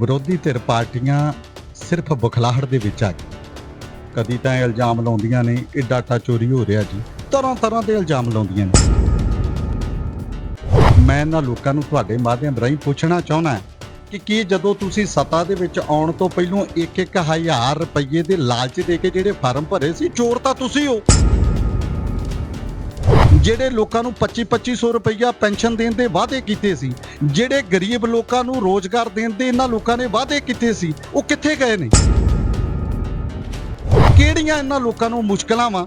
ਵਿਰੋਧੀ ਧਿਰ ਪਾਰਟੀਆਂ ਸਿਰਫ ਬੁਖਲਾਹਟ ਦੇ ਵਿੱਚ ਆ ਗਈ ਕਦੀ ਤਾਂ ਇਹ ਇਲਜ਼ਾਮ ਲਾਉਂਦੀਆਂ ਨੇ, ਇਹ ਡਾਟਾ ਚੋਰੀ ਹੋ ਰਿਹਾ ਜੀ। ਤਰ੍ਹਾਂ ਤਰ੍ਹਾਂ ਦੇ ਇਲਜ਼ਾਮ ਲਾਉਂਦੀਆਂ ਨੇ। ਮੈਂ ਇਹਨਾਂ ਲੋਕਾਂ ਨੂੰ ਤੁਹਾਡੇ ਮਾਧਿਅਮ ਰਾਹੀਂ ਪੁੱਛਣਾ ਚਾਹੁੰਦਾ ਕਿ ਕੀ ਜਦੋਂ ਤੁਸੀਂ ਸੱਤਾ ਦੇ ਵਿੱਚ ਆਉਣ ਤੋਂ ਪਹਿਲਾਂ 1-1000 ਰੁਪਏ ਦੇ ਲਾਲਚ ਦੇ ਕੇ ਜਿਹੜੇ ਫਾਰਮ ਭਰੇ ਸੀ, ਚੋਰ ਤਾਂ ਤੁਸੀਂ ਹੋ। ਜਿਹੜੇ ਲੋਕਾਂ ਨੂੰ 25-2500 ਰੁਪਈਆ ਪੈਨਸ਼ਨ ਦੇਣ ਦੇ ਵਾਅਦੇ ਕੀਤੇ ਸੀ, ਜਿਹੜੇ ਗਰੀਬ ਲੋਕਾਂ ਨੂੰ ਰੋਜ਼ਗਾਰ ਦੇਣ ਦੇ ਇਹਨਾਂ ਲੋਕਾਂ ਨੇ ਵਾਅਦੇ ਕੀਤੇ ਸੀ, ਉਹ ਕਿੱਥੇ ਗਏ ਨੇ? ਕਿਹੜੀਆਂ ਇਹਨਾਂ ਲੋਕਾਂ ਨੂੰ ਮੁਸ਼ਕਲਾਂ ਵਾ?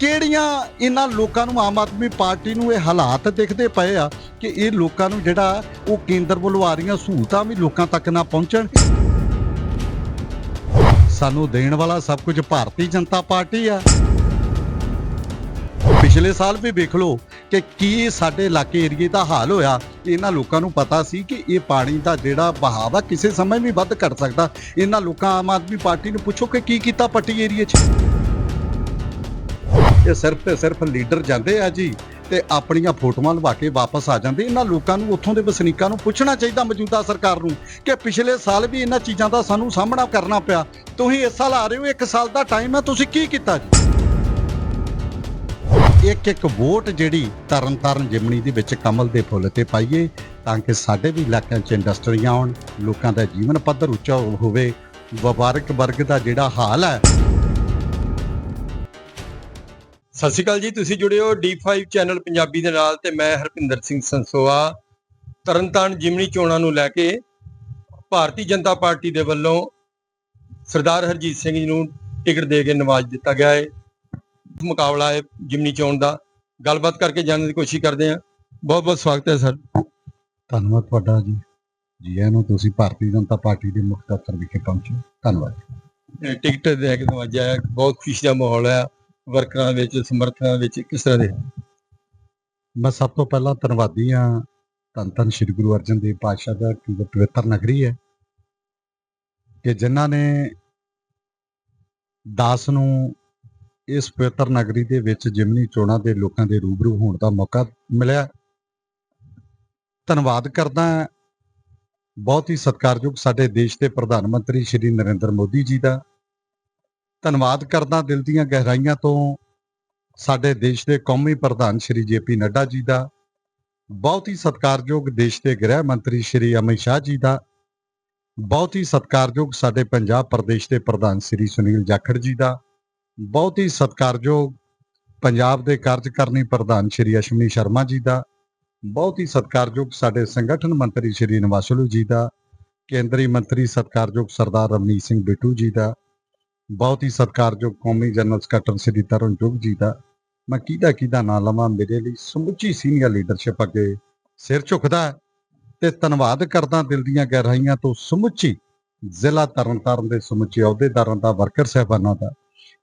ਕਿਹੜੀਆਂ ਇਹਨਾਂ ਲੋਕਾਂ ਨੂੰ ਆਮ ਆਦਮੀ ਪਾਰਟੀ ਨੂੰ ਇਹ ਹਾਲਾਤ ਦਿਖਦੇ ਪਏ ਆ ਕਿ ਇਹ ਲੋਕਾਂ ਨੂੰ ਜਿਹੜਾ ਉਹ ਕੇਂਦਰ ਵੱਲੋਂ ਆ ਰਹੀਆਂ ਸਹੂਲਤਾਂ ਵੀ ਲੋਕਾਂ ਤੱਕ ਨਾ ਪਹੁੰਚਣ? ਸਾਨੂੰ ਦੇਣ ਵਾਲਾ ਸਭ ਕੁਝ ਭਾਰਤੀ ਜਨਤਾ ਪਾਰਟੀ ਆ। ਪਿਛਲੇ ਸਾਲ ਵੀ ਵੇਖ ਲਓ ਕਿ ਕੀ ਸਾਡੇ ਇਲਾਕੇ ਏਰੀਏ ਦਾ ਹਾਲ ਹੋਇਆ। ਇਹਨਾਂ ਲੋਕਾਂ ਨੂੰ ਪਤਾ ਸੀ ਕਿ ਇਹ ਪਾਣੀ ਦਾ ਜਿਹੜਾ ਬਹਾਵ ਆ, ਕਿਸੇ ਸਮੇਂ ਵੀ ਵੱਧ ਘਟ ਸਕਦਾ। ਇਹਨਾਂ ਲੋਕਾਂ, ਆਮ ਆਦਮੀ ਪਾਰਟੀ ਨੂੰ ਪੁੱਛੋ ਕਿ ਕੀ ਕੀਤਾ ਪੱਟੀ ਏਰੀਏ 'ਚ। ਇਹ ਸਿਰਫ ਤੇ ਸਿਰਫ ਲੀਡਰ ਜਾਂਦੇ ਆ ਜੀ ਤੇ ਆਪਣੀਆਂ ਫੋਟੋਆਂ ਲਵਾ ਕੇ ਵਾਪਸ ਆ ਜਾਂਦੇ। ਇਹਨਾਂ ਲੋਕਾਂ ਨੂੰ, ਉੱਥੋਂ ਦੇ ਵਸਨੀਕਾਂ ਨੂੰ ਪੁੱਛਣਾ ਚਾਹੀਦਾ ਮੌਜੂਦਾ ਸਰਕਾਰ ਨੂੰ ਕਿ ਪਿਛਲੇ ਸਾਲ ਵੀ ਇਹਨਾਂ ਚੀਜ਼ਾਂ ਦਾ ਸਾਨੂੰ ਸਾਹਮਣਾ ਕਰਨਾ ਪਿਆ। ਤੁਸੀਂ ਇਸ ਸਾਲ ਆ ਰਹੇ ਹੋ, ਇੱਕ ਸਾਲ ਦਾ ਟਾਈਮ ਹੈ ਤੁਸੀਂ ਕੀ ਕੀਤਾ ਜੀ? ਇੱਕ ਇੱਕ ਵੋਟ ਜਿਹੜੀ ਤਰਨ ਤਾਰਨ ਜਿਮਣੀ ਦੇ ਵਿੱਚ ਕਮਲ ਦੇ ਫੁੱਲ ਤੇ ਪਾਈਏ, ਤਾਂ ਕਿ ਸਾਡੇ ਵੀ ਇਲਾਕਿਆਂ 'ਚ ਇੰਡਸਟਰੀਆਂ ਆਉਣ, ਲੋਕਾਂ ਦਾ ਜੀਵਨ ਪੱਧਰ ਉੱਚਾ ਹੋਵੇ, ਵਪਾਰਕ ਵਰਗ ਦਾ ਜਿਹੜਾ ਹਾਲ ਹੈ। ਸਤਿ ਸ਼੍ਰੀ ਅਕਾਲ ਜੀ, ਤੁਸੀਂ ਜੁੜੇ ਹੋ D5 ਚੈਨਲ ਪੰਜਾਬੀ ਦੇ ਨਾਲ ਤੇ ਮੈਂ ਹਰਪਿੰਦਰ ਸਿੰਘ ਸੰਸੋਆ। ਤਰਨਤਾਰਨ ਜਿਮਨੀ ਚੋਣਾਂ ਨੂੰ ਲੈ ਕੇ ਭਾਰਤੀ ਜਨਤਾ ਪਾਰਟੀ ਦੇ ਵੱਲੋਂ ਸਰਦਾਰ ਹਰਜੀਤ ਸਿੰਘ ਜੀ ਨੂੰ ਟਿਕਟ ਦੇ ਕੇ ਨਵਾਜ ਦਿੱਤਾ ਗਿਆ ਹੈ ਮੁਕਾਬਲਾ ਹੈ ਜਿਮਨੀ ਚੋਣ ਦਾ। ਗੱਲਬਾਤ ਕਰਕੇ ਜਾਣਨ ਦੀ ਕੋਸ਼ਿਸ਼ ਕਰਦੇ ਹਾਂ। ਬਹੁਤ ਬਹੁਤ ਸਵਾਗਤ ਹੈ ਸਰ। ਧੰਨਵਾਦ ਤੁਹਾਡਾ ਜੀ। ਜੀ ਆਇਆਂ ਨੂੰ ਤੁਸੀਂ ਭਾਰਤੀ ਜਨਤਾ ਪਾਰਟੀ ਦੇ ਮੁੱਖ ਦਫ਼ਤਰ ਵਿਖੇ ਪਹੁੰਚੇ। ਧੰਨਵਾਦ। ਟਿਕਟ ਦੇ ਕੇ ਨਵਾਜਿਆ ਹੈ ਬਹੁਤ ਖੁਸ਼ੀ ਦਾ ਮਾਹੌਲ ਹੈ। ਵਰਕਰਾਂ ਵਿੱਚ ਸਮਰਥਕਾਂ ਵਿੱਚ ਕਿਸ ਤਰ੍ਹਾਂ ਦੇ? ਮੈਂ ਸਭ ਤੋਂ ਪਹਿਲਾਂ ਧੰਨਵਾਦੀ ਹਾਂ ਧੰਨ ਧੰਨ ਸ੍ਰੀ ਗੁਰੂ ਅਰਜਨ ਦੇਵ ਪਾਤਸ਼ਾਹ ਦਾ ਕਿ ਪਵਿੱਤਰ ਨਗਰੀ ਹੈ। ਕਿ ਜਿਨ੍ਹਾਂ ਨੇ ਦਾਸ ਨੂੰ ਇਸ ਪਵਿੱਤਰ ਨਗਰੀ ਦੇ ਵਿੱਚ ਜਿਮਨੀ ਚੋਣਾਂ ਦੇ ਲੋਕਾਂ ਦੇ ਰੂਬਰੂ ਹੋਣ ਦਾ ਮੌਕਾ ਮਿਲਿਆ। ਧੰਨਵਾਦ ਕਰਦਾ ਬਹੁਤ ਹੀ ਸਤਿਕਾਰਯੋਗ ਸਾਡੇ ਦੇਸ਼ ਦੇ ਪ੍ਰਧਾਨ ਮੰਤਰੀ ਸ਼੍ਰੀ ਨਰਿੰਦਰ ਮੋਦੀ ਜੀ ਦਾ। ਧੰਨਵਾਦ ਕਰਦਾ ਦਿਲ ਦੀਆਂ ਗਹਿਰਾਈਆਂ ਤੋਂ ਸਾਡੇ ਦੇਸ਼ ਦੇ ਕੌਮੀ ਪ੍ਰਧਾਨ ਸ਼੍ਰੀ ਜੇਪੀ ਨੱਡਾ ਜੀ ਦਾ। ਬਹੁਤ ਹੀ ਸਤਿਕਾਰਯੋਗ ਦੇਸ਼ ਦੇ ਗ੍ਰਹਿ ਮੰਤਰੀ ਸ਼੍ਰੀ ਅਮਿਤ ਸ਼ਾਹ ਜੀ ਦਾ। ਬਹੁਤ ਹੀ ਸਤਿਕਾਰਯੋਗ ਸਾਡੇ ਪੰਜਾਬ ਪ੍ਰਦੇਸ਼ ਦੇ ਪ੍ਰਧਾਨ ਸ਼੍ਰੀ ਸੁਨੀਲ ਜਾਖੜ ਜੀ ਦਾ। ਬਹੁਤ ਹੀ ਸਤਿਕਾਰਯੋਗ ਪੰਜਾਬ ਦੇ ਕਾਰਜਕਾਰਨੀ ਪ੍ਰਧਾਨ ਸ਼੍ਰੀ ਅਸ਼ਵਨੀ ਸ਼ਰਮਾ ਜੀ ਦਾ, ਬਹੁਤ ਹੀ ਸਤਿਕਾਰਯੋਗ ਸਾਡੇ ਸੰਗਠਨ ਮੰਤਰੀ ਸ਼੍ਰੀ ਨਿਵਾਸਲੂ ਜੀ ਦਾ, ਕੇਂਦਰੀ ਮੰਤਰੀ ਸਤਿਕਾਰਯੋਗ ਸਰਦਾਰ ਰਵਨੀਤ ਸਿੰਘ ਬਿੱਟੂ ਜੀ ਦਾ, ਬਹੁਤ ਹੀ ਸਤਿਕਾਰਯੋਗ ਕੌਮੀ ਜਨਰਲ ਸਕੱਤਰ ਸ੍ਰੀ ਤਰੁਣ ਚੁੱਗ ਜੀ ਦਾ। ਮੈਂ ਕਿਹਦਾ ਕਿਹਦਾ ਨਾਂ ਲਵਾਂ? ਮੇਰੇ ਲਈ ਸਮੁੱਚੀ ਸੀਨੀਅਰ ਲੀਡਰਸ਼ਿਪ ਅੱਗੇ ਸਿਰ ਝੁਕਦਾ ਹੈ ਤੇ ਧੰਨਵਾਦ ਕਰਦਾ ਦਿਲ ਦੀਆਂ ਗਹਿਰਾਈਆਂ ਤੋਂ ਸਮੁੱਚੀ ਜ਼ਿਲ੍ਹਾ ਤਰਨਤਾਰਨ ਦੇ ਸਮੁੱਚੇ ਅਹੁਦੇਦਾਰਾਂ ਦਾ, ਵਰਕਰ ਸਹਿਬਾਨਾਂ ਦਾ।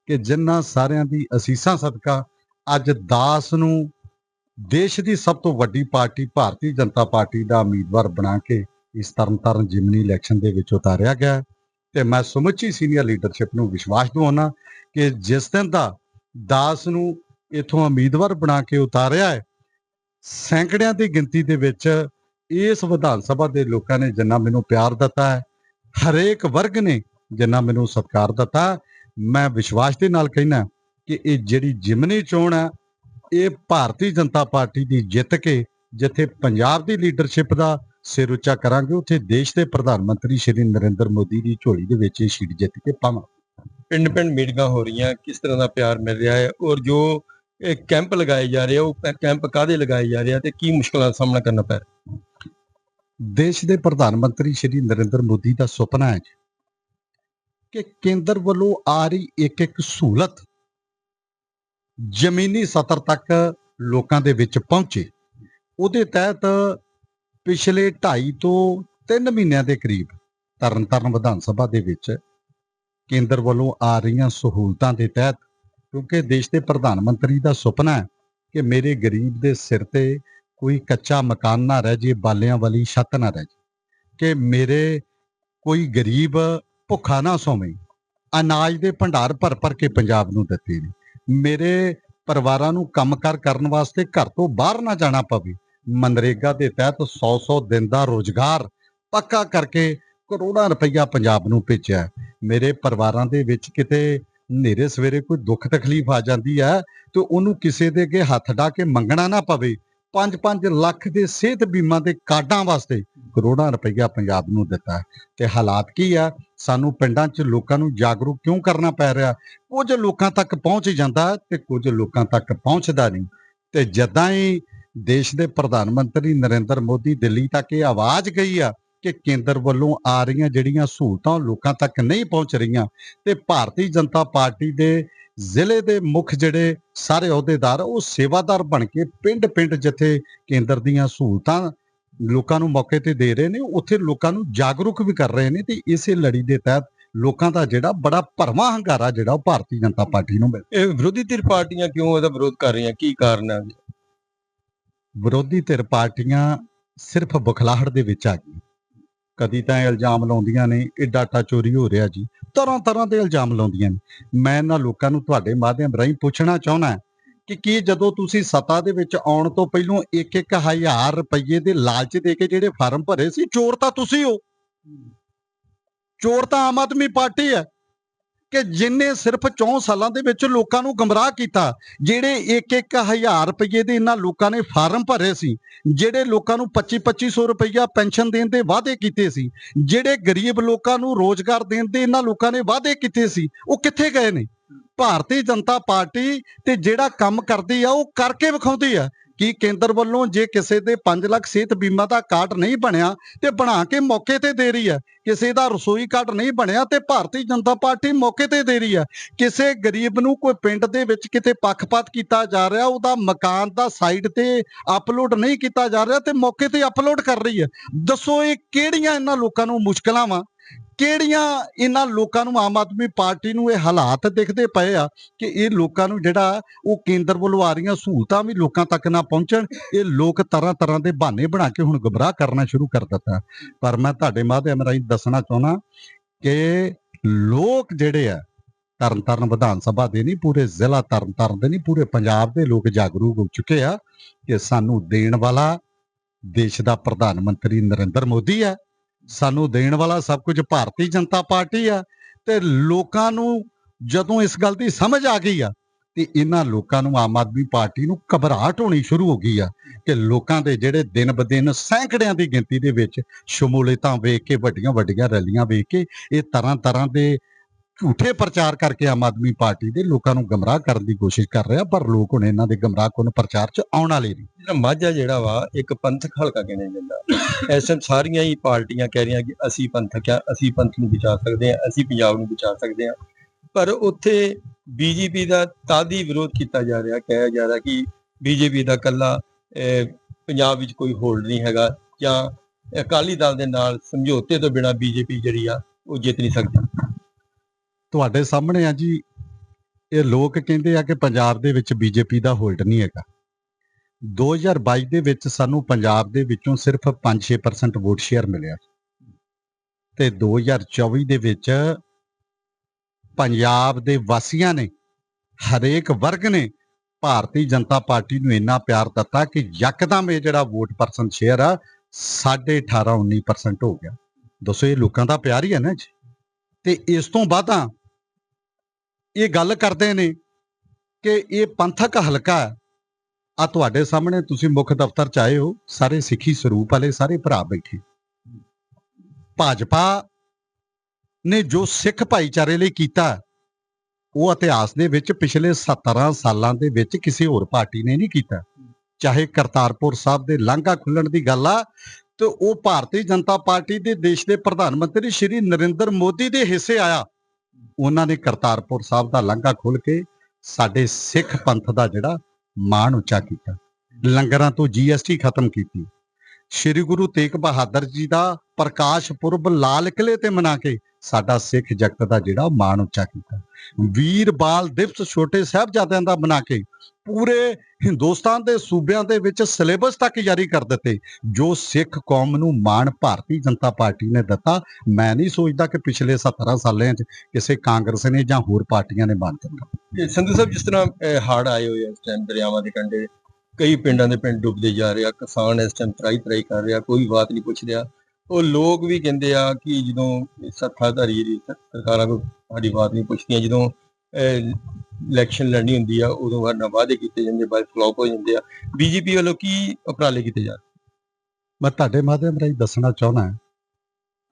ਕਿ ਜਿਨ੍ਹਾਂ ਸਾਰਿਆਂ ਦੀ ਅਸੀਸਾਂ ਸਦਕਾ ਅੱਜ ਦਾਸ ਨੂੰ ਦੇਸ਼ ਦੀ ਸਭ ਤੋਂ ਵੱਡੀ ਪਾਰਟੀ, ਭਾਰਤੀ ਜਨਤਾ ਪਾਰਟੀ ਦਾ ਉਮੀਦਵਾਰ ਬਣਾ ਕੇ ਇਸ ਤਰਨਤਾਰਨ ਜਿਮਨੀ ਇਲੈਕਸ਼ਨ ਦੇ ਵਿੱਚ ਉਤਾਰਿਆ ਗਿਆ ਤੇ ਮੈਂ ਸਮੁੱਚੀ ਸੀਨੀਅਰ ਲੀਡਰਸ਼ਿਪ ਨੂੰ ਵਿਸ਼ਵਾਸ ਦਿਵਾਉਣਾ ਕਿ ਜਿਸ ਦਿਨ ਦਾ ਦਾਸ ਨੂੰ ਇਥੋਂ ਉਮੀਦਵਾਰ ਬਣਾ ਕੇ ਉਤਾਰਿਆ ਹੈ, ਸੈਂਕੜਿਆਂ ਦੀ ਗਿਣਤੀ ਦੇ ਵਿੱਚ ਇਸ ਵਿਧਾਨ ਸਭਾ ਦੇ ਲੋਕਾਂ ਨੇ ਜਿੰਨਾ ਮੈਨੂੰ ਪਿਆਰ ਦਿੱਤਾ ਹੈ, ਹਰੇਕ ਵਰਗ ਨੇ ਜਿੰਨਾ ਮੈਨੂੰ ਸਤਿਕਾਰ ਦਿੱਤਾ ਮੈਂ ਵਿਸ਼ਵਾਸ ਦੇ ਨਾਲ ਕਹਿਣਾ ਕਿ ਇਹ ਜਿਹੜੀ ਜਿਮਨੀ ਚੋਣ ਹੈ ਇਹ ਭਾਰਤੀ ਜਨਤਾ ਪਾਰਟੀ ਦੀ ਜਿੱਤ ਕੇ ਜਿੱਥੇ ਪੰਜਾਬ ਦੀ ਲੀਡਰਸ਼ਿਪ ਦਾ ਸਿਰ ਉੱਚਾ ਕਰਾਂਗੇ ਉੱਥੇ ਦੇਸ਼ ਦੇ ਪ੍ਰਧਾਨ ਮੰਤਰੀ ਸ਼੍ਰੀ ਨਰਿੰਦਰ ਮੋਦੀ ਦੀ ਝੋਲੀ ਦੇ ਵਿੱਚ ਇਹ ਸੀਟ ਜਿੱਤ ਕੇ ਪਾਵਾਂ ਪਿੰਡ ਪਿੰਡ ਮੀਟਿੰਗਾਂ ਹੋ ਰਹੀਆਂ ਕਿਸ ਤਰ੍ਹਾਂ ਦਾ ਪਿਆਰ ਮਿਲ ਰਿਹਾ ਹੈ ਔਰ ਜੋ ਇਹ ਕੈਂਪ ਲਗਾਏ ਜਾ ਰਹੇ ਆ ਉਹ ਕੈਂਪ ਕਾਦੇ ਲਗਾਏ ਜਾ ਰਹੇ ਆ ਤੇ ਕੀ ਮੁਸ਼ਕਲਾਂ ਦਾ ਸਾਹਮਣਾ ਕਰਨਾ ਪੈ ਰਿਹਾ? ਦੇਸ਼ ਦੇ ਪ੍ਰਧਾਨ ਮੰਤਰੀ ਸ਼੍ਰੀ ਨਰਿੰਦਰ ਮੋਦੀ ਦਾ ਸੁਪਨਾ ਹੈ ਕਿ ਕੇਂਦਰ ਵੱਲੋਂ ਆ ਰਹੀ ਇੱਕ ਇੱਕ ਸਹੂਲਤ ਜ਼ਮੀਨੀ ਸਤਰ ਤੱਕ ਲੋਕਾਂ ਦੇ ਵਿੱਚ ਪਹੁੰਚੇ। ਉਹਦੇ ਤਹਿਤ ਪਿਛਲੇ 2.5 ਤੋਂ 3 ਮਹੀਨਿਆਂ ਦੇ ਕਰੀਬ ਤਰਨਤਾਰਨ ਵਿਧਾਨ ਸਭਾ ਦੇ ਵਿੱਚ ਕੇਂਦਰ ਵੱਲੋਂ ਆ ਰਹੀਆਂ ਸਹੂਲਤਾਂ ਦੇ ਤਹਿਤ, ਕਿਉਂਕਿ ਦੇਸ਼ ਦੇ ਪ੍ਰਧਾਨ ਮੰਤਰੀ ਦਾ ਸੁਪਨਾ ਹੈ ਕਿ ਮੇਰੇ ਗਰੀਬ ਦੇ ਸਿਰ ਤੇ ਕੋਈ ਕੱਚਾ ਮਕਾਨ ਨਾ ਰਹਿ ਜੇ, ਬਾਲਿਆਂ ਵਾਲੀ ਛੱਤ ਨਾ ਰਹਿ ਜੇ, ਕਿ ਮੇਰੇ ਕੋਈ ਗਰੀਬ ਭੁੱਖਾ ਨਾ ਸੋਵੇ। ਅਨਾਜ ਦੇ ਭੰਡਾਰ ਭਰ ਭਰ ਕੇ ਪੰਜਾਬ ਨੂੰ ਦਿੱਤੇ ਨੇ। ਮੇਰੇ ਪਰਿਵਾਰਾਂ ਨੂੰ ਕੰਮਕਾਰ ਕਰਨ ਵਾਸਤੇ ਘਰ ਤੋਂ ਬਾਹਰ ਨਾ ਜਾਣਾ ਪਵੇ। ਮਨਰੇਗਾ ਦੇ ਤਹਿਤ 100-100 ਦਿਨ ਦਾ ਰੋਜ਼ਗਾਰ ਪੱਕਾ ਕਰਕੇ ਕਰੋੜਾਂ ਰੁਪਈਆ ਪੰਜਾਬ ਨੂੰ ਭੇਜਿਆ ਮੇਰੇ ਪਰਿਵਾਰਾਂ ਦੇ ਵਿੱਚ ਕਿਤੇ ਹਨੇਰੇ ਸਵੇਰੇ ਕੋਈ ਦੁੱਖ ਤਕਲੀਫ ਆ ਜਾਂਦੀ ਹੈ ਤੇ ਉਹਨੂੰ ਕਿਸੇ ਦੇ ਅੱਗੇ ਹੱਥ ਢਾ ਕੇ ਮੰਗਣਾ ਨਾ ਪਵੇ। 5-5 ਲੱਖ ਦੇ ਸਿਹਤ ਬੀਮਾ ਦੇ ਕਾਰਡਾਂ ਵਾਸਤੇ ਕਰੋੜਾਂ ਰੁਪਈਆ ਪੰਜਾਬ ਨੂੰ ਦਿੱਤਾ ਤੇ ਹਾਲਾਤ ਕੀ ਆ? ਸਾਨੂੰ ਪਿੰਡਾਂ 'ਚ ਲੋਕਾਂ ਨੂੰ ਜਾਗਰੂਕ ਕਿਉਂ ਕਰਨਾ ਪੈ ਰਿਹਾ? ਕੁਝ ਲੋਕਾਂ ਤੱਕ ਪਹੁੰਚ ਜਾਂਦਾ ਤੇ ਕੁਝ ਲੋਕਾਂ ਤੱਕ ਪਹੁੰਚਦਾ ਨਹੀਂ। ਤੇ ਜਦਾਂ ਹੀ ਦੇਸ਼ ਦੇ ਪ੍ਰਧਾਨ ਮੰਤਰੀ ਨਰਿੰਦਰ ਮੋਦੀ ਦਿੱਲੀ ਤੱਕ ਇਹ ਆਵਾਜ਼ ਗਈ ਆ ਕਿ ਕੇਂਦਰ ਵੱਲੋਂ ਆ ਰਹੀਆਂ ਜਿਹੜੀਆਂ ਸਹੂਲਤਾਂ ਉਹ ਲੋਕਾਂ ਤੱਕ ਨਹੀਂ ਪਹੁੰਚ ਰਹੀਆਂ, ਤੇ ਭਾਰਤੀ ਜਨਤਾ ਪਾਰਟੀ ਦੇ ਜ਼ਿਲ੍ਹੇ ਦੇ ਮੁੱਖ ਜਿਹੜੇ ਸਾਰੇ ਅਹੁਦੇਦਾਰ ਉਹ ਸੇਵਾਦਾਰ ਬਣ ਕੇ ਪਿੰਡ-ਪਿੰਡ ਜਿੱਥੇ ਕੇਂਦਰ ਦੀਆਂ ਸਹੂਲਤਾਂ ਲੋਕਾਂ ਨੂੰ ਮੌਕੇ ਤੇ ਦੇ ਰਹੇ ਨੇ ਉੱਥੇ ਲੋਕਾਂ ਨੂੰ ਜਾਗਰੂਕ ਵੀ ਕਰ ਰਹੇ ਨੇ ਤੇ ਇਸੇ ਲੜੀ ਦੇ ਤਹਿਤ ਲੋਕਾਂ ਦਾ ਜਿਹੜਾ ਬੜਾ ਭਰਵਾਂ ਹੰਗਾਰਾ ਜਿਹੜਾ ਉਹ ਭਾਰਤੀ ਜਨਤਾ ਪਾਰਟੀ ਨੂੰ ਮਿਲ ਇਹ ਵਿਰੋਧੀ ਧਿਰ ਪਾਰਟੀਆਂ ਕਿਉਂ ਇਹਦਾ ਵਿਰੋਧ ਕਰ ਰਹੀਆਂ? ਕੀ ਕਾਰਨ ਹੈ ਵਿਰੋਧੀ ਧਿਰ ਪਾਰਟੀਆਂ ਸਿਰਫ ਬੁਖਲਾਹਟ ਦੇ ਵਿੱਚ ਆ ਕਦੀ ਤਾਂ ਇਹ ਇਲਜ਼ਾਮ ਲਾਉਂਦੀਆਂ ਨੇ, ਇਹ ਡਾਟਾ ਚੋਰੀ ਹੋ ਰਿਹਾ ਜੀ। ਤਰ੍ਹਾਂ ਤਰ੍ਹਾਂ ਦੇ ਇਲਜ਼ਾਮ ਲਾਉਂਦੀਆਂ ਨੇ। ਮੈਂ ਇਹਨਾਂ ਲੋਕਾਂ ਨੂੰ ਤੁਹਾਡੇ ਮਾਧਿਅਮ ਰਾਹੀਂ ਪੁੱਛਣਾ ਚਾਹੁੰਦਾ ਕਿ ਕੀ ਜਦੋਂ ਤੁਸੀਂ ਸੱਤਾ ਦੇ ਵਿੱਚ ਆਉਣ ਤੋਂ ਪਹਿਲਾਂ ਇੱਕ ਇੱਕ ਹਜ਼ਾਰ ਰੁਪਏ ਦੇ ਲਾਲਚ ਦੇ ਕੇ ਜਿਹੜੇ ਫਾਰਮ ਭਰੇ ਸੀ, ਚੋਰ ਤਾਂ ਤੁਸੀਂ ਹੋ। ਚੋਰ ਤਾਂ ਆਮ ਆਦਮੀ ਪਾਰਟੀ ਹੈ। ਕਿ ਜਿਨਨੇ ਸਿਰਫ 4 ਸਾਲਾਂ ਦੇ ਵਿੱਚ ਲੋਕਾਂ ਨੂੰ ਗਮਰਾਹ ਕੀਤਾ, ਜਿਹੜੇ ਇੱਕ ਇੱਕ ਹਜ਼ਾਰ ਰੁਪਏ ਦੇ ਇਹਨਾਂ ਲੋਕਾਂ ਨੇ ਫਾਰਮ ਭਰੇ ਸੀ, ਜਿਹੜੇ ਲੋਕਾਂ ਨੂੰ 25 2500 ਰੁਪਈਆ ਪੈਨਸ਼ਨ ਦੇਣ ਦੇ ਵਾਅਦੇ ਕੀਤੇ ਸੀ, ਜਿਹੜੇ ਗਰੀਬ ਲੋਕਾਂ ਨੂੰ ਰੋਜ਼ਗਾਰ ਦੇਣ ਦੇ ਇਹਨਾਂ ਲੋਕਾਂ ਨੇ ਵਾਅਦੇ ਕੀਤੇ ਸੀ, ਉਹ ਕਿੱਥੇ ਗਏ ਨੇ? ਭਾਰਤੀ ਜਨਤਾ ਪਾਰਟੀ ਤੇ ਜਿਹੜਾ ਕੰਮ ਕਰਦੀ ਆ, ਉਹ ਕਰਕੇ ਵਿਖਾਉਂਦੀ ਆ। ਕਿ ਕੇਂਦਰ ਵੱਲੋਂ ਜੇ ਕਿਸੇ ਦੇ 5 ਲੱਖ ਸਿਹਤ ਬੀਮਾ ਦਾ ਕਾਰਡ ਨਹੀਂ ਬਣਿਆ ਤੇ ਬਣਾ ਕੇ ਮੌਕੇ ਤੇ ਦੇ ਰਹੀ ਹੈ। ਕਿਸੇ ਦਾ ਰਸੋਈ ਕਾਰਡ ਨਹੀਂ ਬਣਿਆ ਤੇ ਭਾਰਤੀ ਜਨਤਾ ਪਾਰਟੀ ਮੌਕੇ ਤੇ ਦੇ ਰਹੀ ਹੈ। ਕਿਸੇ ਗਰੀਬ ਨੂੰ ਕੋਈ ਪਿੰਡ ਦੇ ਵਿੱਚ ਕਿਤੇ ਪੱਖਪਾਤ ਕੀਤਾ ਜਾ ਰਿਹਾ, ਉਹਦਾ ਮਕਾਨ ਦਾ ਸਾਈਡ ਤੇ ਅਪਲੋਡ ਨਹੀਂ ਕੀਤਾ ਜਾ ਰਿਹਾ ਤੇ ਮੌਕੇ ਤੇ ਅਪਲੋਡ ਕਰ ਰਹੀ ਹੈ। ਦੱਸੋ ਇਹ ਕਿਹੜੀਆਂ ਇਹਨਾਂ ਲੋਕਾਂ ਨੂੰ ਮੁਸ਼ਕਲਾਂ ਵਾ? ਕਿਹੜੀਆਂ ਇਹਨਾਂ ਲੋਕਾਂ ਨੂੰ ਆਮ ਆਦਮੀ ਪਾਰਟੀ ਨੂੰ ਇਹ ਹਾਲਾਤ ਦਿਖਦੇ ਪਏ ਆ ਕਿ ਇਹ ਲੋਕਾਂ ਨੂੰ ਜਿਹੜਾ ਉਹ ਕੇਂਦਰ ਵੱਲੋਂ ਆ ਰਹੀਆਂ ਸਹੂਲਤਾਂ ਵੀ ਲੋਕਾਂ ਤੱਕ ਨਾ ਪਹੁੰਚਣ, ਇਹ ਲੋਕ ਤਰ੍ਹਾਂ ਤਰ੍ਹਾਂ ਦੇ ਬਹਾਨੇ ਬਣਾ ਕੇ ਹੁਣ ਗੁੰਮਰਾਹ ਕਰਨਾ ਸ਼ੁਰੂ ਕਰ ਦਿੱਤਾ ਪਰ ਮੈਂ ਤੁਹਾਡੇ ਮਾਧਿਅਮ ਰਾਹੀਂ ਦੱਸਣਾ ਚਾਹੁੰਦਾ ਕਿ ਲੋਕ ਜਿਹੜੇ ਆ, ਤਰਨਤਾਰਨ ਵਿਧਾਨ ਸਭਾ ਦੇ ਨਹੀਂ, ਪੂਰੇ ਜ਼ਿਲ੍ਹਾ ਤਰਨਤਾਰਨ ਦੇ ਨਹੀਂ, ਪੂਰੇ ਪੰਜਾਬ ਦੇ ਲੋਕ ਜਾਗਰੂਕ ਹੋ ਚੁੱਕੇ ਆ ਕਿ ਸਾਨੂੰ ਦੇਣ ਵਾਲਾ ਦੇਸ਼ ਦਾ ਪ੍ਰਧਾਨ ਮੰਤਰੀ ਨਰਿੰਦਰ ਮੋਦੀ ਹੈ। ਸਾਨੂੰ ਦੇਣ ਵਾਲਾ ਸਭ ਕੁਝ ਭਾਰਤੀ ਜਨਤਾ ਪਾਰਟੀ ਆ ਤੇ ਲੋਕਾਂ ਨੂੰ ਜਦੋਂ ਇਸ ਗੱਲ ਦੀ ਸਮਝ ਆ ਗਈ ਆ, ਤੇ ਇਹਨਾਂ ਲੋਕਾਂ ਨੂੰ ਆਮ ਆਦਮੀ ਪਾਰਟੀ ਨੂੰ ਘਬਰਾਹਟ ਹੋਣੀ ਸ਼ੁਰੂ ਹੋ ਗਈ ਆ ਕਿ ਲੋਕਾਂ ਦੇ ਜਿਹੜੇ ਦਿਨ ਬਦਿਨ ਸੈਂਕੜਿਆਂ ਦੀ ਗਿਣਤੀ ਦੇ ਵਿੱਚ ਸ਼ਮੂਲੀਅਤਾਂ ਵੇਖ ਕੇ ਵੱਡੀਆਂ ਵੱਡੀਆਂ ਰੈਲੀਆਂ ਵੇਖ ਕੇ, ਇਹ ਤਰ੍ਹਾਂ ਤਰ੍ਹਾਂ ਦੇ ਝੂਠੇ ਪ੍ਰਚਾਰ ਕਰਕੇ ਆਮ ਆਦਮੀ ਪਾਰਟੀ ਦੇ ਲੋਕਾਂ ਨੂੰ ਗਮਰਾਹ ਕਰਨ ਦੀ ਕੋਸ਼ਿਸ਼ ਕਰ ਰਿਹਾ, ਪਰ ਲੋਕ ਹੁਣ ਇਹਨਾਂ ਦੇ ਗਮਰਾਹਕੁਨ ਪ੍ਰਚਾਰ 'ਚ ਆਉਣ ਵਾਲੇ ਨਹੀਂ ਜਿਹੜਾ ਮਾਝਾ ਜਿਹੜਾ ਵਾ, ਇੱਕ ਪੰਥਕ ਹਲਕਾ ਗਿਣਿਆ ਜਾਂਦਾ ਐਸ ਟਾਈਮ ਸਾਰੀਆਂ ਹੀ ਪਾਰਟੀਆਂ ਕਹਿ ਰਹੀਆਂ ਕਿ ਅਸੀਂ ਪੰਥਕ ਆ ਅਸੀਂ ਪੰਥ ਨੂੰ ਬਚਾ ਸਕਦੇ ਆ ਅਸੀਂ ਪੰਜਾਬ ਨੂੰ ਬਚਾ ਸਕਦੇ ਆ ਪਰ ਉੱਥੇ ਬੀਜੇਪੀ ਦਾ ਤਾਦੀ ਵਿਰੋਧ ਕੀਤਾ ਜਾ ਰਿਹਾ, ਕਿਹਾ ਜਾ ਰਿਹਾ ਕਿ ਬੀਜੇਪੀ ਦਾ ਕੱਲਾ ਪੰਜਾਬ ਵਿੱਚ ਕੋਈ ਹੋਲਡ ਨਹੀਂ ਹੈਗਾ ਜਾਂ ਅਕਾਲੀ ਦਲ ਦੇ ਨਾਲ ਸਮਝੌਤੇ ਤੋਂ ਬਿਨਾ ਬੀਜੇਪੀ ਜਿਹੜੀ ਆ, ਉਹ ਜਿੱਤ ਨਹੀਂ ਸਕਦੀ। ਤੁਹਾਡੇ ਸਾਹਮਣੇ ਆ ਜੀ। ਇਹ ਲੋਕ ਕਹਿੰਦੇ ਆ ਕਿ ਪੰਜਾਬ ਦੇ ਵਿੱਚ ਬੀਜੇਪੀ ਦਾ ਹੋਲਡ ਨਹੀਂ ਹੈਗਾ। 2022 ਦੇ ਵਿੱਚ ਸਾਨੂੰ ਪੰਜਾਬ ਦੇ ਵਿੱਚੋਂ ਸਿਰਫ 5-6% ਵੋਟ ਸ਼ੇਅਰ ਮਿਲਿਆ। ਤੇ 2024 ਦੇ ਵਿੱਚ ਪੰਜਾਬ ਦੇ ਵਾਸੀਆਂ ਨੇ, ਹਰੇਕ ਵਰਗ ਨੇ ਭਾਰਤੀ ਜਨਤਾ ਪਾਰਟੀ ਨੂੰ ਇੰਨਾ ਪਿਆਰ ਦਿੱਤਾ ਕਿ ਯਕਦਮ ਇਹ ਜਿਹੜਾ ਵੋਟ ਪਰਸੈਂਟ ਸ਼ੇਅਰ ਆ 18.5 19% ਹੋ ਗਿਆ। ਦੱਸੋ ਇਹ ਲੋਕਾਂ ਦਾ ਪਿਆਰ ਹੀ ਹੈ ਨਾ ਜੀ। ਤੇ ਇਸ ਤੋਂ ਬਾਅਦਾਂ ਇਹ ਗੱਲ ਕਰਦੇ ਨੇ ਕਿ ਇਹ ਪੰਥਕ ਹਲਕਾ ਆ ਤੁਹਾਡੇ ਸਾਹਮਣੇ ਤੁਸੀਂ ਮੁੱਖ ਦਫ਼ਤਰ ਚ ਆਏ ਹੋ, ਸਾਰੇ ਸਿੱਖੀ ਸਰੂਪ ਵਾਲੇ, ਸਾਰੇ ਭਰਾ ਬੈਠੇ। ਭਾਜਪਾ ਨੇ ਜੋ ਸਿੱਖ ਭਾਈਚਾਰੇ ਲਈ ਕੀਤਾ, ਉਹ ਇਤਿਹਾਸ ਦੇ ਵਿੱਚ ਪਿਛਲੇ 17 ਸਾਲਾਂ ਦੇ ਵਿੱਚ ਕਿਸੇ ਹੋਰ ਪਾਰਟੀ ਨੇ ਨਹੀਂ ਕੀਤਾ। ਚਾਹੇ ਕਰਤਾਰਪੁਰ ਸਾਹਿਬ ਦੇ ਲਾਂਘਾ ਖੁੱਲਣ ਦੀ ਗੱਲ ਆ, ਤੇ ਉਹ ਭਾਰਤੀ ਜਨਤਾ ਪਾਰਟੀ ਦੇ ਦੇਸ਼ ਦੇ ਪ੍ਰਧਾਨ ਮੰਤਰੀ ਸ਼੍ਰੀ ਨਰਿੰਦਰ ਮੋਦੀ ਦੇ ਹਿੱਸੇ ਆਇਆ। ਉਹਨਾਂ ਨੇ ਕਰਤਾਰਪੁਰ ਸਾਹਿਬ ਦਾ ਲਾਂਘਾ ਖੋਲ ਕੇ ਸਾਡੇ ਸਿੱਖ ਪੰਥ ਦਾ ਜਿਹੜਾ ਮਾਣ ਉੱਚਾ ਕੀਤਾ। ਲੰਗਰਾਂ ਤੋਂ ਜੀਐਸਟੀ ਖਤਮ ਕੀਤੀ। ਸ਼੍ਰੀ ਗੁਰੂ ਤੇਗ ਬਹਾਦਰ ਜੀ ਦਾ ਪ੍ਰਕਾਸ਼ ਪੁਰਬ ਲਾਲ ਕਿਲੇ ਤੇ ਮਨਾ ਕੇ ਸਾਡਾ ਸਿੱਖ ਜਗਤ ਦਾ ਜਿਹੜਾ ਮਾਣ ਉੱਚਾ ਕੀਤਾ। ਵੀਰ ਬਾਲ ਦਿਵਸ ਛੋਟੇ ਸਾਹਿਬਜ਼ਾਦਿਆਂ ਦਾ ਮਨਾ ਕੇ ਪੂਰੇ ਹਿੰਦੁਸਤਾਨ ਦੇ ਸੂਬਿਆਂ ਦੇ ਵਿੱਚ ਸਿਲੇਬਸ ਤੱਕ ਜਾਰੀ ਕਰ ਦਿੱਤੇ। ਜੋ ਸਿੱਖ ਕੌਮ ਨੂੰ ਮਾਣ ਭਾਰਤੀ ਜਨਤਾ ਪਾਰਟੀ ਨੇ ਦਿੱਤਾ। ਮੈਂ ਨਹੀਂ ਸੋਚਦਾ ਕਿ ਪਿਛਲੇ 17 ਸਾਲਾਂ 'ਚ ਕਿਸੇ ਕਾਂਗਰਸ ਨੇ ਜਾਂ ਹੋਰ ਪਾਰਟੀਆਂ ਨੇ ਬਣ ਦਿੱਤਾ। ਸੰਧੂ ਸਾਹਿਬ ਜਿਸ ਤਰ੍ਹਾਂ ਅਹ, ਆਏ ਹੋਏ ਇਸ ਟਾਈਮ ਦਰਿਆਵਾਂ ਦੇ ਕੰਢੇ ਕਈ ਪਿੰਡਾਂ ਦੇ ਪਿੰਡ ਡੁੱਬਦੇ ਜਾ ਰਹੇ ਆ ਕਿਸਾਨ ਇਸ ਟਾਈਮ ਤਰਾਈ ਤਰਾਈ ਕਰ ਰਿਹਾ ਕੋਈ ਬਾਤ ਨਹੀਂ ਪੁੱਛ ਰਿਹਾ। ਉਹ ਲੋਕ ਵੀ ਕਹਿੰਦੇ ਆ ਕਿ ਜਦੋਂ ਸੱਤਾਧਾਰੀ ਜਿਹੜੀ ਸਰਕਾਰਾਂ ਕੋਈ ਸਾਡੀ ਬਾਤ ਨਹੀਂ ਪੁੱਛਦੀਆਂ ਜਦੋਂ ਇਲੈਕਸ਼ਨ ਲੜਨੀ ਹੁੰਦੀ ਆ, ਉਦੋਂ ਵਰਨਾ ਵਾਅਦੇ ਕੀਤੇ ਜਾਂਦੇ ਬਾਅਦ ਫਲॉप ਹੋ ਜਾਂਦੇ ਆ। ਬੀਜੇਪੀ ਵੱਲੋਂ ਕੀ ਉਪਰਾਲੇ ਕੀਤੇ ਜਾ ਮੈਂ ਤੁਹਾਡੇ ਮਾਧਿਅਮ ਰਾਹੀਂ ਦੱਸਣਾ ਚਾਹੁੰਦਾ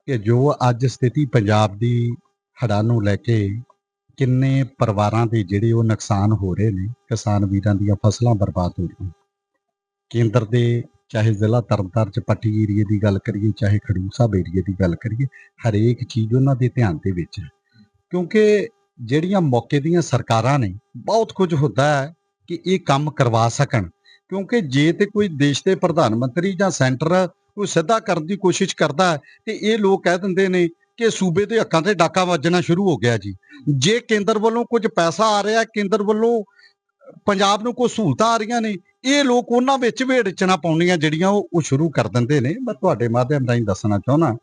ਕਿ ਜੋ ਅੱਜ ਸਥਿਤੀ ਪੰਜਾਬ ਦੀ ਹੜ੍ਹਾਂ ਨੂੰ ਲੈ ਕੇ ਕਿੰਨੇ ਪਰਿਵਾਰਾਂ ਦੇ ਜਿਹੜੇ ਉਹ ਨੁਕਸਾਨ ਹੋ ਰਹੇ ਨੇ, ਕਿਸਾਨ ਵੀਰਾਂ ਦੀਆਂ ਫਸਲਾਂ ਬਰਬਾਦ ਹੋ ਰਹੀਆਂ। ਕੇਂਦਰ ਦੇ ਚਾਹੇ ਜ਼ਿਲ੍ਹਾ ਤਰਨਤਾਰਨ ਚ ਪੱਟੀ ਏਰੀਏ ਦੀ ਗੱਲ ਕਰੀਏ, ਚਾਹੇ ਖਡੂਰ ਸਾਹਿਬ ਏਰੀਏ ਦੀ ਗੱਲ ਕਰੀਏ, ਹਰੇਕ ਚੀਜ਼ ਉਹਨਾਂ ਦੇ ਧਿਆਨ ਦੇ ਵਿੱਚ ਹੈ। ਕਿਉਂਕਿ ਜਿਹੜੀਆਂ ਮੌਕੇ ਦੀਆਂ ਸਰਕਾਰਾਂ ਨੇ, ਬਹੁਤ ਕੁਝ ਹੁੰਦਾ ਹੈ ਕਿ ਇਹ ਕੰਮ ਕਰਵਾ ਸਕਣ। ਕਿਉਂਕਿ ਜੇ ਤੇ ਕੋਈ ਦੇਸ਼ ਦੇ ਪ੍ਰਧਾਨ ਮੰਤਰੀ ਜਾਂ ਸੈਂਟਰ ਕੋਈ ਸਿੱਧਾ ਕਰਨ ਦੀ ਕੋਸ਼ਿਸ਼ ਕਰਦਾ ਹੈ, ਤੇ ਇਹ ਲੋਕ ਕਹਿ ਦਿੰਦੇ ਨੇ ਕਿ ਸੂਬੇ ਦੇ ਹੱਕਾਂ ਤੇ ਡਾਕਾ ਵੱਜਣਾ ਸ਼ੁਰੂ ਹੋ ਗਿਆ ਜੀ। ਜੇ ਕੇਂਦਰ ਵੱਲੋਂ ਕੁਝ ਪੈਸਾ ਆ ਰਿਹਾ ਕੇਂਦਰ ਵੱਲੋਂ ਪੰਜਾਬ ਨੂੰ ਕੋਈ ਸਹੂਲਤਾਂ ਆ ਰਹੀਆਂ ਨੇ, ਇਹ ਲੋਕ ਉਹਨਾਂ ਵਿੱਚ ਵੇੜਚਣਾ ਪਾਉਣੀਆਂ ਜਿਹੜੀਆਂ ਉਹ ਉਹ ਸ਼ੁਰੂ ਕਰ ਦਿੰਦੇ ਨੇ। ਮੈਂ ਤੁਹਾਡੇ ਮਾਧਿਅਮ ਰਾਹੀਂ ਦੱਸਣਾ ਚਾਹੁੰਦਾ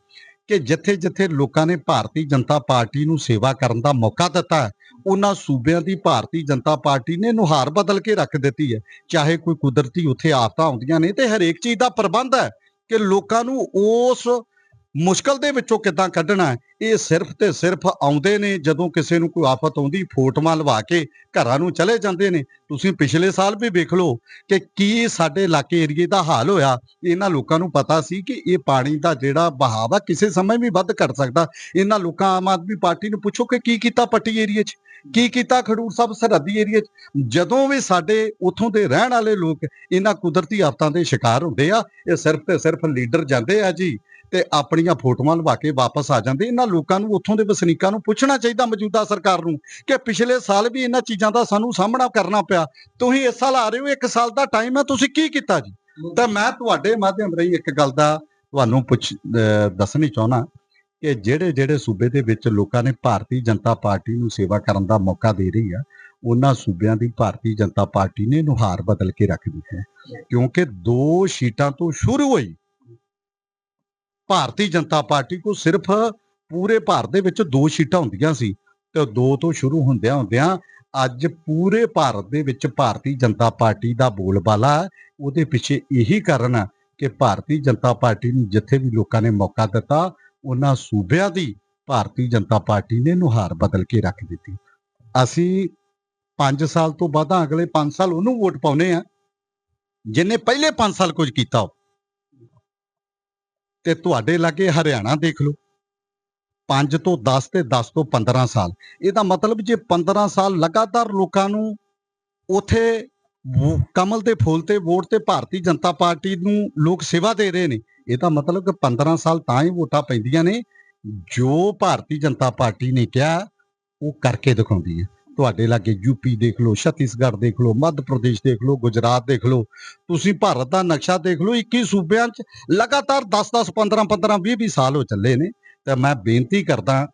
ਕਿ ਜਿੱਥੇ ਜਿੱਥੇ ਲੋਕਾਂ ਨੇ ਭਾਰਤੀ ਜਨਤਾ ਪਾਰਟੀ ਨੂੰ ਸੇਵਾ ਕਰਨ ਦਾ ਮੌਕਾ ਦਿੱਤਾ ਹੈ, ਉਹਨਾਂ ਸੂਬਿਆਂ ਦੀ ਭਾਰਤੀ ਜਨਤਾ ਪਾਰਟੀ ਨੇ ਨੁਹਾਰ ਬਦਲ ਕੇ ਰੱਖ ਦਿੱਤੀ ਹੈ। ਚਾਹੇ ਕੋਈ ਕੁਦਰਤੀ ਉੱਥੇ ਆਫਤਾਂ ਆਉਂਦੀਆਂ ਨੇ ਤੇ ਹਰੇਕ ਚੀਜ਼ ਦਾ ਪ੍ਰਬੰਧ ਹੈ ਕਿ ਲੋਕਾਂ ਨੂੰ ਉਸ ਮੁਸ਼ਕਲ ਦੇ ਵਿੱਚੋਂ ਕਿੱਦਾਂ ਕੱਢਣਾ ਇਹ ਸਿਰਫ ਤੇ ਸਿਰਫ ਆਉਂਦੇ ਨੇ ਜਦੋਂ ਕਿਸੇ ਨੂੰ ਕੋਈ ਆਫਤ ਆਉਂਦੀ, ਫੋਟੋਆਂ ਲਵਾ ਕੇ ਘਰਾਂ ਨੂੰ ਚਲੇ ਜਾਂਦੇ ਨੇ। ਤੁਸੀਂ ਪਿਛਲੇ ਸਾਲ ਵੀ ਵੇਖ ਲਓ ਕਿ ਕੀ ਸਾਡੇ ਇਲਾਕੇ ਏਰੀਏ ਦਾ ਹਾਲ ਹੋਇਆ। ਇਹਨਾਂ ਲੋਕਾਂ ਨੂੰ ਪਤਾ ਸੀ ਕਿ ਇਹ ਪਾਣੀ ਦਾ ਜਿਹੜਾ ਬਹਾਵ ਆ, ਕਿਸੇ ਸਮੇਂ ਵੀ ਵੱਧ ਘਟ ਸਕਦਾ। ਇਹਨਾਂ ਲੋਕਾਂ, ਆਮ ਆਦਮੀ ਪਾਰਟੀ ਨੂੰ ਪੁੱਛੋ ਕਿ ਕੀ ਕੀਤਾ ਪੱਟੀ ਏਰੀਏ 'ਚ? ਕੀ ਕੀਤਾ ਖਡੂਰ ਸਾਹਿਬ ਸਰਹੱਦੀ ਏਰੀਏ 'ਚ? ਜਦੋਂ ਵੀ ਸਾਡੇ ਉਥੋਂ ਦੇ ਰਹਿਣ ਵਾਲੇ ਲੋਕ ਇਹਨਾਂ ਕੁਦਰਤੀ ਆਫਤਾਂ ਦੇ ਸ਼ਿਕਾਰ ਹੁੰਦੇ ਆ, ਇਹ ਸਿਰਫ ਤੇ ਸਿਰਫ ਲੀਡਰ ਜਾਂਦੇ ਆ ਜੀ। ਤੇ ਆਪਣੀਆਂ ਫੋਟੋਆਂ ਲਵਾ ਕੇ ਵਾਪਸ ਆ ਜਾਂਦੇ। ਇਹਨਾਂ ਲੋਕਾਂ ਨੂੰ, ਉੱਥੋਂ ਦੇ ਵਸਨੀਕਾਂ ਨੂੰ ਪੁੱਛਣਾ ਚਾਹੀਦਾ ਮੌਜੂਦਾ ਸਰਕਾਰ ਨੂੰ ਕਿ ਪਿਛਲੇ ਸਾਲ ਵੀ ਇਹਨਾਂ ਚੀਜ਼ਾਂ ਦਾ ਸਾਨੂੰ ਸਾਹਮਣਾ ਕਰਨਾ ਪਿਆ। ਤੁਸੀਂ ਇਸ ਸਾਲ ਆ ਰਹੇ ਹੋ, ਇੱਕ ਸਾਲ ਦਾ ਟਾਈਮ ਹੈ, ਤੁਸੀਂ ਕੀ ਕੀਤਾ ਜੀ? ਤਾਂ ਮੈਂ ਤੁਹਾਡੇ ਮਾਧਿਅਮ ਰਹੀ ਇੱਕ ਗੱਲ ਦਾ ਤੁਹਾਨੂੰ ਪੁੱਛ ਦੱਸਣੀ ਚਾਹੁੰਦਾ ਕਿ ਜਿਹੜੇ ਜਿਹੜੇ ਸੂਬੇ ਦੇ ਵਿੱਚ ਲੋਕਾਂ ਨੇ ਭਾਰਤੀ ਜਨਤਾ ਪਾਰਟੀ ਨੂੰ ਸੇਵਾ ਕਰਨ ਦਾ ਮੌਕਾ ਦੇ ਰਹੀ ਆ, ਉਹਨਾਂ ਸੂਬਿਆਂ ਦੀ ਭਾਰਤੀ ਜਨਤਾ ਪਾਰਟੀ ਨੇ ਨੁਹਾਰ ਬਦਲ ਕੇ ਰੱਖ ਦਿੱਤੀ ਹੈ। ਕਿਉਂਕਿ ਦੋ ਸ਼ੀਟਾਂ ਤੋਂ ਸ਼ੁਰੂ ਹੋਈ ਭਾਰਤੀ ਜਨਤਾ ਪਾਰਟੀ ਕੋ ਸਿਰਫ ਪੂਰੇ ਭਾਰਤ ਦੇ ਵਿੱਚ ਦੋ ਸੀਟਾਂ ਹੁੰਦੀਆਂ ਸੀ ਤੇ ਦੋ ਤੋਂ ਸ਼ੁਰੂ ਹੁੰਦਿਆਂ ਹੁੰਦਿਆਂ ਅੱਜ ਪੂਰੇ ਭਾਰਤ ਦੇ ਵਿੱਚ ਭਾਰਤੀ ਜਨਤਾ ਪਾਰਟੀ ਦਾ ਬੋਲਬਾਲਾ ਉਹਦੇ ਪਿੱਛੇ ਇਹੀ ਕਾਰਨ ਹੈ ਕਿ ਭਾਰਤੀ ਜਨਤਾ ਪਾਰਟੀ ਨੂੰ ਜਿੱਥੇ ਵੀ ਲੋਕਾਂ ਨੇ ਮੌਕਾ ਦਿੱਤਾ, ਉਹਨਾਂ ਸੂਬਿਆਂ ਦੀ ਭਾਰਤੀ ਜਨਤਾ ਪਾਰਟੀ ਨੇ ਨੁਹਾਰ ਬਦਲ ਕੇ ਰੱਖ ਦਿੱਤੀ। ਅਸੀਂ 5 ਸਾਲ ਤੋਂ ਬਾਅਦ ਅਗਲੇ 5 ਸਾਲ ਉਹਨੂੰ ਵੋਟ ਪਾਉਨੇ ਆ। ਜਿਨੇ ਪਹਿਲੇ 5 ਸਾਲ ਕੁਝ ਕੀਤਾ ਹੋ ਤੇ ਤੁਹਾਡੇ ਲਾਗੇ ਹਰਿਆਣਾ ਦੇਖ ਲਓ। 5 ਤੋਂ 10 ਤੇ 10 ਤੋਂ 15 ਸਾਲ। ਇਹਦਾ ਮਤਲਬ ਜੇ 15 ਸਾਲ ਲਗਾਤਾਰ ਲੋਕਾਂ ਨੂੰ ਉਥੇ ਕਮਲ ਦੇ ਫੁੱਲ ਤੇ ਵੋਟ ਤੇ ਭਾਰਤੀ ਜਨਤਾ ਪਾਰਟੀ ਨੂੰ ਲੋਕ ਸੇਵਾ ਦੇ ਰਹੇ ਨੇ, ਇਹਦਾ ਮਤਲਬ ਕਿ 15 ਸਾਲ ਤਾਂ ਹੀ ਵੋਟਾਂ ਪੈਂਦੀਆਂ ਨੇ। ਜੋ ਭਾਰਤੀ ਜਨਤਾ ਪਾਰਟੀ ਨੇ ਕਿਹਾ, ਉਹ ਕਰਕੇ ਦਿਖਾਉਂਦੀ ਹੈ। ਤੁਹਾਡੇ ਲਾਗੇ ਯੂਪੀ ਦੇਖ ਲਓ, ਛੱਤੀਸਗੜ੍ਹ ਦੇਖ ਲਓ ਮੱਧ ਪ੍ਰਦੇਸ਼ ਦੇਖ ਲਓ, ਗੁਜਰਾਤ ਦੇਖ ਲਓ, ਤੁਸੀਂ ਭਾਰਤ ਦਾ ਨਕਸ਼ਾ ਦੇਖ ਲਓ 21 ਸੂਬਿਆਂ 'ਚ ਲਗਾਤਾਰ 10-10 15 15 20-20 ਸਾਲ ਹੋ ਚੱਲੇ ਨੇ। ਤਾਂ ਮੈਂ ਬੇਨਤੀ ਕਰਦਾ,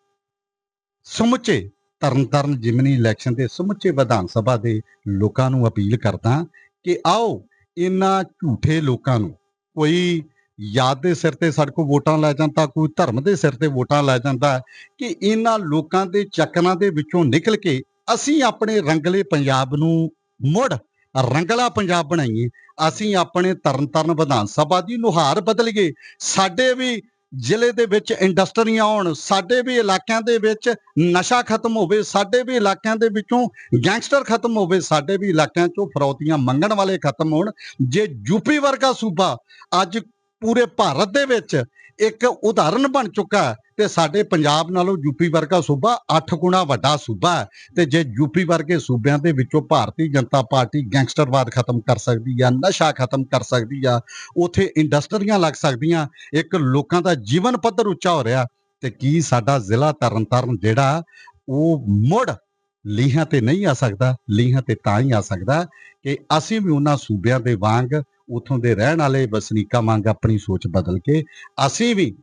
ਸਮੁੱਚੇ ਤਰਨਤਾਰਨ ਜਿਮਨੀ ਇਲੈਕਸ਼ਨ ਦੇ ਸਮੁੱਚੇ ਵਿਧਾਨ ਸਭਾ ਦੇ ਲੋਕਾਂ ਨੂੰ ਅਪੀਲ ਕਰਦਾ ਕਿ ਆਓ ਇਹਨਾਂ ਝੂਠੇ ਲੋਕਾਂ ਨੂੰ ਕੋਈ ਯਾਦ ਦੇ ਸਿਰ ਤੇ ਸਾਡੇ ਕੋਲ ਵੋਟਾਂ ਲੈ ਜਾਂਦਾ, ਕੋਈ ਧਰਮ ਦੇ ਸਿਰ ਤੇ ਵੋਟਾਂ ਲੈ ਜਾਂਦਾ, ਕਿ ਇਹਨਾਂ ਲੋਕਾਂ ਦੇ ਚੱਕਰਾਂ ਦੇ ਵਿੱਚੋਂ ਨਿਕਲ ਕੇ ਅਸੀਂ ਆਪਣੇ ਰੰਗਲੇ ਪੰਜਾਬ ਨੂੰ ਮੁੜ ਰੰਗਲਾ ਪੰਜਾਬ ਬਣਾਈਏ। ਅਸੀਂ ਆਪਣੇ ਤਰਨਤਾਰਨ ਵਿਧਾਨ ਸਭਾ ਦੀ ਨੁਹਾਰ ਬਦਲੀਏ। ਸਾਡੇ ਵੀ ਜ਼ਿਲ੍ਹੇ ਦੇ ਵਿੱਚ ਇੰਡਸਟਰੀਆਂ ਆਉਣ ਸਾਡੇ ਵੀ ਇਲਾਕਿਆਂ ਦੇ ਵਿੱਚ ਨਸ਼ਾ ਖਤਮ ਹੋਵੇ, ਸਾਡੇ ਵੀ ਇਲਾਕਿਆਂ ਦੇ ਵਿੱਚੋਂ ਗੈਂਗਸਟਰ ਖਤਮ ਹੋਵੇ, ਸਾਡੇ ਵੀ ਇਲਾਕਿਆਂ ਚੋਂ ਫਰੌਤੀਆਂ ਮੰਗਣ ਵਾਲੇ ਖਤਮ ਹੋਣ। ਜੇ ਯੂਪੀ ਵਰਗਾ ਸੂਬਾ ਅੱਜ ਪੂਰੇ ਭਾਰਤ ਦੇ ਵਿੱਚ ਇੱਕ ਉਦਾਹਰਨ ਬਣ ਚੁੱਕਾ ਤੇ ਸਾਡੇ ਪੰਜਾਬ ਨਾਲੋਂ ਯੂਪੀ ਵਰਗਾ ਸੂਬਾ 8 ਗੁਣਾ ਵੱਡਾ ਸੂਬਾ ਹੈ ਤੇ ਜੇ ਯੂਪੀ ਵਰਗੇ ਸੂਬਿਆਂ ਦੇ ਵਿੱਚੋਂ ਭਾਰਤੀ ਜਨਤਾ ਪਾਰਟੀ ਗੈਂਗਸਟਰਵਾਦ ਖਤਮ ਕਰ ਸਕਦੀ ਆ, ਨਸ਼ਾ ਖਤਮ ਕਰ ਸਕਦੀ ਆ, ਉਥੇ ਇੰਡਸਟਰੀਆਂ ਲੱਗ ਸਕਦੀਆਂ, ਇੱਕ ਲੋਕਾਂ ਦਾ ਜੀਵਨ ਪੱਧਰ ਉੱਚਾ ਹੋ ਰਿਹਾ, ਤੇ ਕੀ ਸਾਡਾ ਜ਼ਿਲ੍ਹਾ ਤਰਨਤਾਰਨ ਜਿਹੜਾ ਉਹ ਮੁੜ ਲੀਹਾਂ ਤੇ ਨਹੀਂ ਆ ਸਕਦਾ, ਲੀਹਾਂ ਤੇ ਤਾਂ ਹੀ ਆ ਸਕਦਾ ਕਿ ਅਸੀਂ ਵੀ ਉਹਨਾਂ ਸੂਬਿਆਂ ਦੇ ਵਾਂਗ ਉਥੋਂ ਦੇ ਰਹਿਣ ਵਾਲੇ ਵਸਨੀਕਾਂ ਵਾਂਗ ਆਪਣੀ ਸੋਚ ਬਦਲ ਕੇ ਅਸੀਂ ਵੀ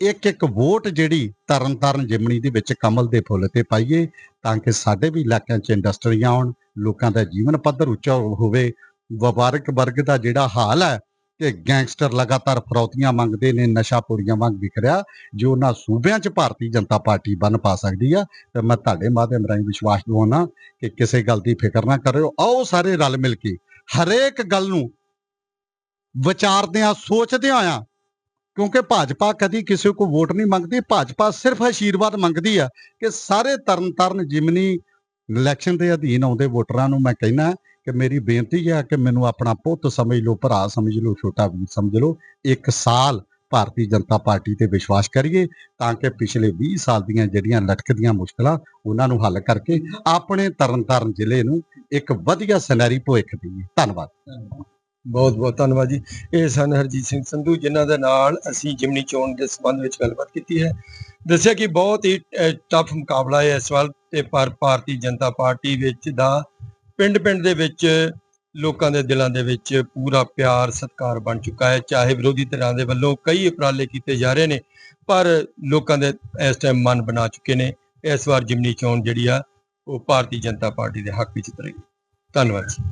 ਇੱਕ ਇੱਕ ਵੋਟ ਜਿਹੜੀ ਤਰਨ ਤਰਨਤਾਰਨ ਜਿਮਣੀ ਦੇ ਵਿੱਚ ਕਮਲ ਦੇ ਫੁੱਲ ਤੇ ਪਾਈਏ ਤਾਂ ਕਿ ਸਾਡੇ ਵੀ ਇਲਾਕਿਆਂ 'ਚ ਇੰਡਸਟਰੀਆਂ ਆਉਣ, ਲੋਕਾਂ ਦਾ ਜੀਵਨ ਪੱਧਰ ਉੱਚਾ ਹੋਵੇ। ਵਪਾਰਕ ਵਰਗ ਦਾ ਜਿਹੜਾ ਹਾਲ ਹੈ ਕਿ ਗੈਂਗਸਟਰ ਲਗਾਤਾਰ ਫਰੌਤੀਆਂ ਮੰਗਦੇ ਨੇ, ਨਸ਼ਾ ਪੂੜੀਆਂ ਵਾਂਗ ਵਿਕ ਰਿਹਾ, ਜੋ ਉਹਨਾਂ ਸੂਬਿਆਂ 'ਚ ਭਾਰਤੀ ਜਨਤਾ ਪਾਰਟੀ ਬਣ ਪਾ ਸਕਦੀ ਆ। ਤੇ ਮੈਂ ਤੁਹਾਡੇ ਮਾਧਿਅਮ ਰਾਹੀਂ ਵਿਸ਼ਵਾਸ ਦਿਵਾਉਣਾ ਕਿ ਕਿਸੇ ਗੱਲ ਦੀ ਫਿਕਰ ਨਾ ਕਰਿਓ। ਆਓ ਸਾਰੇ ਰਲ ਮਿਲ ਕੇ ਹਰੇਕ ਗੱਲ ਨੂੰ ਵਿਚਾਰਦਿਆਂ, ਸੋਚਦਿਆਂ ਆ। ਕਿਉਂਕਿ ਭਾਜਪਾ ਕਦੀ ਕਿਸੇ ਕੋ ਵੋਟ ਨਹੀਂ ਮੰਗਦੀ। ਭਾਜਪਾ ਸਿਰਫ ਆਸ਼ੀਰਵਾਦ ਮੰਗਦੀ ਆ ਕਿ ਸਾਰੇ ਤਰਨ ਤਾਰਨ ਜਿਮਨੀ ਇਲੈਕਸ਼ਨ ਦੇ ਅਧੀਨ ਆਉਂਦੇ ਵੋਟਰਾਂ ਨੂੰ ਮੈਂ ਕਹਿਣਾ ਕਿ ਮੇਰੀ ਬੇਨਤੀ ਹੈ ਕਿ ਮੈਨੂੰ ਆਪਣਾ ਪੁੱਤ ਸਮਝ ਲਓ, ਭਰਾ ਸਮਝ ਲਓ, ਛੋਟਾ ਵੀਰ ਸਮਝ ਲਓ। ਇੱਕ ਸਾਲ ਭਾਰਤੀ ਜਨਤਾ ਪਾਰਟੀ ਤੇ ਵਿਸ਼ਵਾਸ ਕਰੀਏ ਤਾਂ ਕਿ ਪਿਛਲੇ 20 ਸਾਲ ਦੀਆਂ ਜਿਹੜੀਆਂ ਲਟਕਦੀਆਂ ਮੁਸ਼ਕਲਾਂ ਉਹਨਾਂ ਨੂੰ ਹੱਲ ਕਰਕੇ ਆਪਣੇ ਤਰਨਤਾਰਨ ਜ਼ਿਲ੍ਹੇ ਨੂੰ ਇੱਕ ਵਧੀਆ ਸਿਨੈਰੀ ਭਵਿੱਖ ਦੇਈਏ। ਧੰਨਵਾਦ। ਬਹੁਤ ਬਹੁਤ ਧੰਨਵਾਦ ਜੀ। ਇਹ ਸਨ ਹਰਜੀਤ ਸਿੰਘ ਸੰਧੂ, ਜਿਨ੍ਹਾਂ ਦੇ ਨਾਲ ਅਸੀਂ ਜਿਮਨੀ ਚੋਣ ਦੇ ਸੰਬੰਧ ਵਿੱਚ ਗੱਲਬਾਤ ਕੀਤੀ ਹੈ। ਦੱਸਿਆ ਕਿ ਬਹੁਤ ਹੀ ਟਫ ਮੁਕਾਬਲਾ ਹੈ ਇਸ ਵਾਰ ਤੇ ਪਰ ਭਾਰਤੀ ਜਨਤਾ ਪਾਰਟੀ ਵਿੱਚ ਦਾ ਪਿੰਡ-ਪਿੰਡ ਦੇ ਵਿੱਚ, ਲੋਕਾਂ ਦੇ ਦਿਲਾਂ ਦੇ ਵਿੱਚ ਪੂਰਾ ਪਿਆਰ, ਸਤਿਕਾਰ ਬਣ ਚੁੱਕਾ ਹੈ। ਚਾਹੇ ਵਿਰੋਧੀ ਧਿਰਾਂ ਦੇ ਵੱਲੋਂ ਕਈ ਉਪਰਾਲੇ ਕੀਤੇ ਜਾ ਰਹੇ ਨੇ, ਪਰ ਲੋਕਾਂ ਦੇ ਇਸ ਟਾਈਮ ਮਨ ਬਣਾ ਚੁੱਕੇ ਨੇ। ਇਸ ਵਾਰ ਜਿਮਨੀ ਚੋਣ ਜਿਹੜੀ ਆ, ਉਹ ਭਾਰਤੀ ਜਨਤਾ ਪਾਰਟੀ ਦੇ ਹੱਕ ਵਿੱਚ ਉਤਰੇਗੀ। ਧੰਨਵਾਦ ਜੀ।